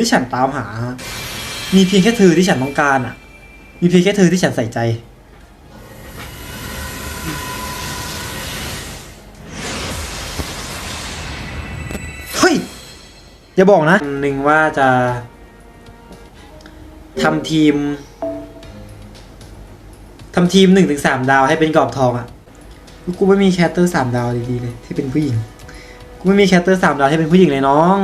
ที่ฉันตามหา มีเพียงแค่เธอที่ฉันต้องการอะ มีเพียงแค่เธอที่ฉันใส่ใจ เฮ้ย อย่าบอกนะหนึ่งว่าจะทำทีมทำทีมหนึ่งถึงสามดาวให้เป็นกรอบทองอะกูไม่มีแคสเตอร์สามดาวดีๆเลย ที่เป็นผู้หญิง กูไม่มีแคสเตอร์สามดาวที่เป็นผู้หญิงเลยน้อง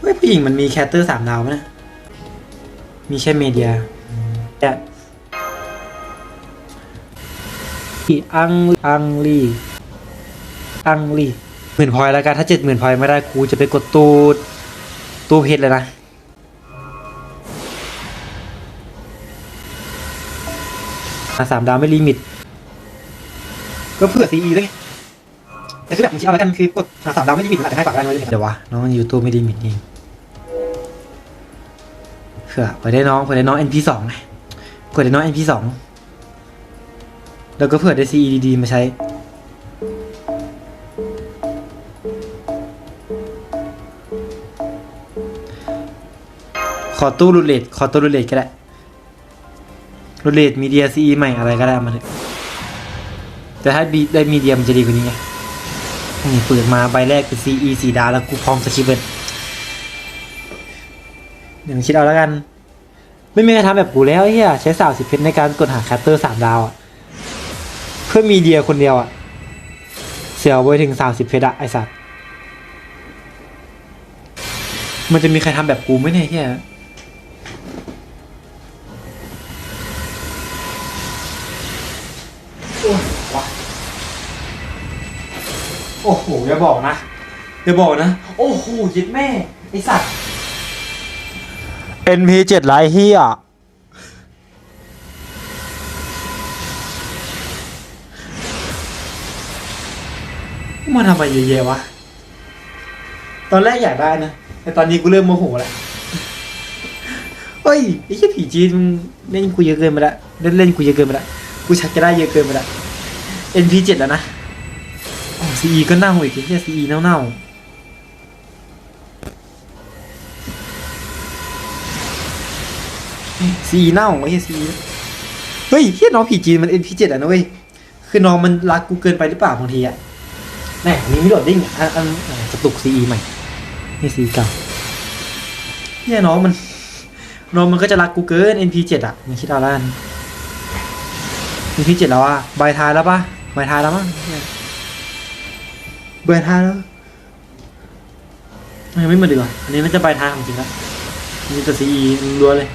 เฮ้ยผู้หญิงมันมีแคสเตอร์สามดาวไหมนะ มีแค่เมเดียแต่อังอังลีอังลีหมื่นพอยแล้วกันถ้าเจ็ดหมื่นพอยไม่ได้กูจะไปกดตูดตูเพชรเลยนะมาสามดาวไม่ลิมิต ก็เผื่อซีอีด้วยไง แต่คือแบบมึงคิดเอาแล้วกันคือกดหาสามดาวไม่ลิมิตอาจจะให้ฝากได้ไหมเดี๋ยววะน้องยูทูบไม่ลิมิตเองเผื่อเผื่อได้น้องเผื่อได้น้อง NP สองไงเผื่อได้น้อง NP สองแล้วก็เผื่อได้ CE ดีๆมาใช้ ขอตู้รูเลตขอตู้รูเลตก็ได้รูเลตมีเดียซีใหม่อะไรก็ได้เอามาเลยแต่ถ้าบีได้มีเดียมันจะดีกว่านี้ไง นี่เปิดมาใบแรกเป็น CE สีดาแล้วกูพร้อมสกิปเบิดเดี๋ยวมึงคิดเอาแล้วกัน ไม่มีใครทำแบบกูแล้วเฮียใช้สาวสิบเพชรในการกดหาแคตเตอร์สามดาวอะเพื่อมีเดียคนเดียวอะเสียไว้ถึงสามสิบเพชรอะไอสัตว์มันจะมีใครทำแบบกูไหมเนี่ยเฮีย โอ้โหอย่าบอกนะอย่าบอกนะ โอ้โหยิดแม่ไอสัตว์ NP เจ็ดไลเฮียมาทำไมเยอะๆวะ ตอนแรกอยากได้นะ แต่ตอนนี้กูเริ่มโมโหแล้วเฮ้ยไอ้แค่ผีจีนมึงเล่นกูเยอะเกินไปละเล่นเล่นกูเยอะเกินไปละกูชักจะได้เยอะเกินไปละ NP เจ็ดแล้วนะ ซีก็เน่าอีกไอ้เหี้ยซีเน่าเน่าซีเน่าไอ้เหี้ยซีเฮ้ยเหี้ยน้องผีจีนมัน NP7 อะนะเว้ยคือน้องมันรักกูเกินไปหรือเปล่าบางทีอะแหมมีม่โดดดิ้งอะอันอันอะกระตุกซีใหม่นี่ซีเก่าเหี้ยน้องมันน้องมันก็จะรักกูเกิน NP7 อะมึงคิดเอาละกัน NP7 แล้วอะใบท้ายแล้วปะใบท้ายแล้วมั้ง เนี่ยเบื่อทางแล้วยังไม่หมือนเดิมอันนี้มันจะปทางของจริงแล้วมีแต่ซีอีรัวเลย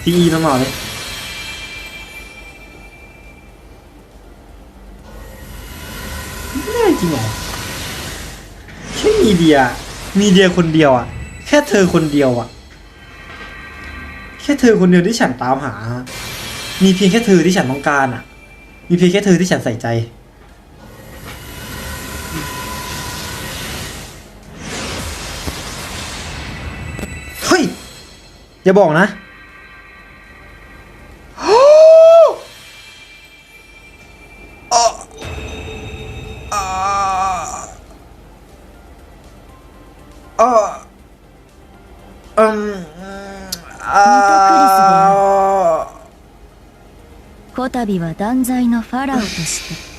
ซีอีน้องหน่อเลยไม่ได้จริงเหรอแค่มีเดีย มีเดียคนเดียวอะ แค่เธอคนเดียวอะ แค่เธอคนเดียวที่ฉันตามหา มีเพียงแค่เธอที่ฉันต้องการอะ มีเพียงแค่เธอที่ฉันใส่ใจ อย่าบอกนะ こたびは断罪のファラオとして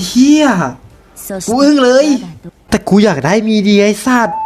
เฮีย そして กูอึ้งเลย 我がど แต่กูอยากได้มีเดียไอ้สัตว์